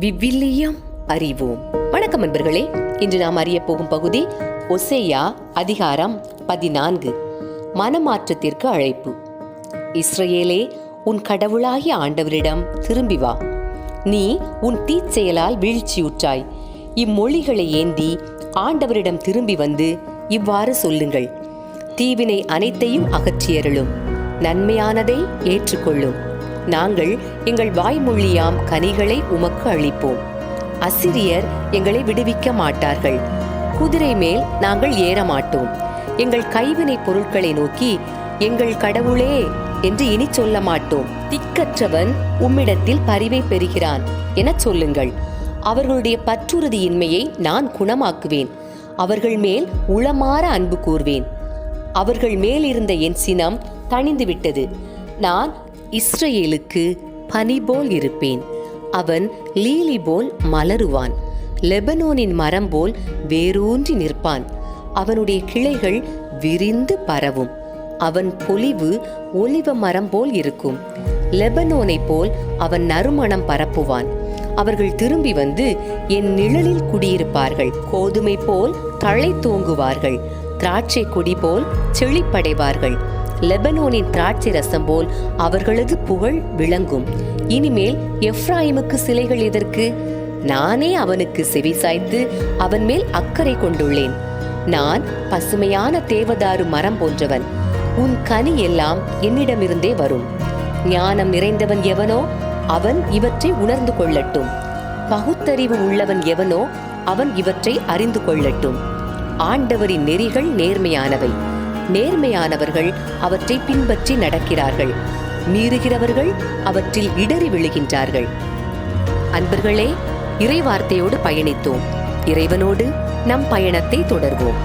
விவிலியம் அறிவோம். வணக்கம் நண்பர்களே இன்று நாம் அறிய போகும் பகுதி ஒசேயா அதிகாரம் பதினான்கு. மனமாற்றத்திற்கு அழைப்பு. இஸ்ரேலே உன் கடவுளாகிய ஆண்டவரிடம் திரும்பி வா. நீ உன் தீச்செயலால் வீழ்ச்சியுற்றாய். இம்மொழிகளை ஏந்தி ஆண்டவரிடம் திரும்பி வந்து இவ்வாறு சொல்லுங்கள். தீவினை அனைத்தையும் அகற்றியருளும். நன்மையானதை ஏற்றுக்கொள்ளும். நாங்கள் எங்கள் வாய்மொழியாம் கனிகளை உமக்கு அளிப்போம். அசிரியர் எங்களை விடுவிக்க மாட்டார்கள். குதிரை மேல் நாங்கள் ஏற மாட்டோம் எங்கள் கைவினை பொருட்களை நோக்கி எங்கள் கடவுளே என்று இனி சொல்ல மாட்டோம் திக்கற்றவன் உம்மிடத்தில் பரிவை பெறுகிறான் என சொல்லுங்கள். அவர்களுடைய பற்றுறுதியின்மையை நான் குணமாக்குவேன். அவர்கள் மேல் உளமாற அன்பு கூர்வேன். அவர்கள் மேல் இருந்த என் சினம் தணிந்துவிட்டது. நான் இஸ்ரேலுக்கு பனி போல் இருப்பேன். அவன் லீலி போல் மலருவான். லெபனோனின் மரம் போல் வேரூன்றி நிற்பான். அவனுடைய கிளைகள் விரிந்து பரவும். அவன் பொலிவு ஒலிவ மரம் போல் இருக்கும். லெபனோனை போல் அவன் நறுமணம் பரப்புவான். அவர்கள் திரும்பி வந்து என் நிழலில் குடியிருப்பார்கள். கோதுமை போல் தழை தூங்குவார்கள். திராட்சை கொடி போல் செழிப்படைவார்கள். லெபனோனின் திராட்சை ரசம் போல் அவர்களது புகழ் விளங்கும். இனிமேல் எஃப்ராயிமுக்கு சிலைகள் எதற்கு? நானே அவனுக்கு செவிசாய்த்து அவன் மேல் அக்கறை கொண்டுள்ளேன். நான் பசுமையான தேவதாரு மரம் போன்றவன். உன் கனி எல்லாம் என்னிடமிருந்தே வரும். ஞானம் நிறைந்தவன் எவனோ அவன் இவற்றை உணர்ந்து கொள்ளட்டும். பகுத்தறிவு உள்ளவன் எவனோ அவன் இவற்றை அறிந்து கொள்ளட்டும். ஆண்டவரின் நெறிகள் நேர்மையானவை. நேர்மையானவர்கள் அவற்றை பின்பற்றி நடக்கிறார்கள். மீறுகிறவர்கள் அவற்றில் இடறி விழுகின்றார்கள். அன்பர்களே இறைவார்த்தையோடு பயணித்தோம். இறைவனோடு நம் பயணத்தை தொடர்வோம்.